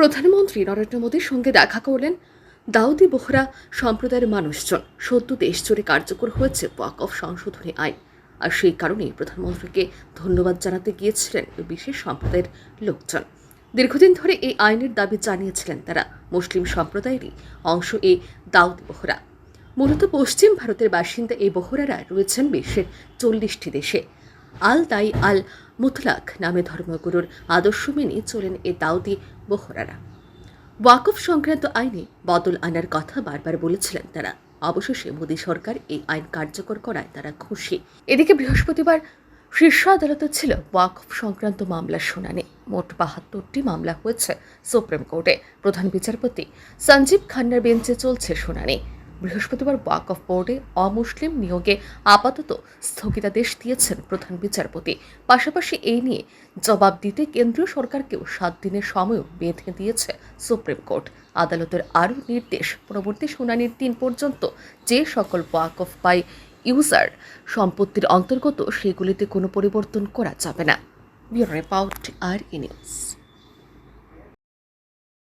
প্রধানমন্ত্রী নরেন্দ্র মোদীর সঙ্গে দেখা করলেন দাউদি বোহরা সম্প্রদায়ের মানুষজন। সদ্য দেশ জুড়ে কার্যকর হয়েছে ওয়াকফ সংশোধনী আইন। আর সেই কারণেই প্রধানমন্ত্রীকে ধন্যবাদ জানাতে গিয়েছিলেন বিশেষ সম্প্রদায়ের লোকজন। দীর্ঘদিন ধরে এই আইনের দাবি জানিয়েছিলেন তারা। মুসলিম সম্প্রদায়েরই অংশ এই দাউদি বোহরা। মূলত পশ্চিম ভারতের বাসিন্দা এই বহরারা রয়েছেন বিশ্বের চল্লিশটি দেশে। আল দাই আল মুতলাক নামে ধর্মগুরুর আদর্শ মেনে চলেন এ দাউদি বহরারা ওয়াকফ সংক্রান্ত আইনে বদল আনার কথা বারবার বলেছিলেন তারা। অবশেষে মোদী সরকার এই আইন কার্যকর করায় তারা খুশি। এদিকে বৃহস্পতিবার শীর্ষ আদালতে ছিল ওয়াকফ সংক্রান্ত মামলার শুনানি। মোট বাহাত্তরটি মামলা হয়েছে সুপ্রিম কোর্টে। প্রধান বিচারপতি সঞ্জীব খান্নার বেঞ্চে চলছে শুনানি। বৃহস্পতিবার ওয়াকফ বোর্ডে অমুসলিম নিয়োগে আপাতত স্থগিতাদেশ দিয়েছেন প্রধান বিচারপতি। পাশাপাশি এই নিয়ে জবাব দিতে কেন্দ্রীয় সরকারকেও সাত দিনের সময়ও বেঁধে দিয়েছে সুপ্রিম কোর্ট। আদালতের আরও নির্দেশ, পরবর্তী শুনানির দিন পর্যন্ত যে সকল ওয়াকফ বাই ইউজার সম্পত্তির অন্তর্গত সেগুলিতে কোনো পরিবর্তন করা যাবে না। আর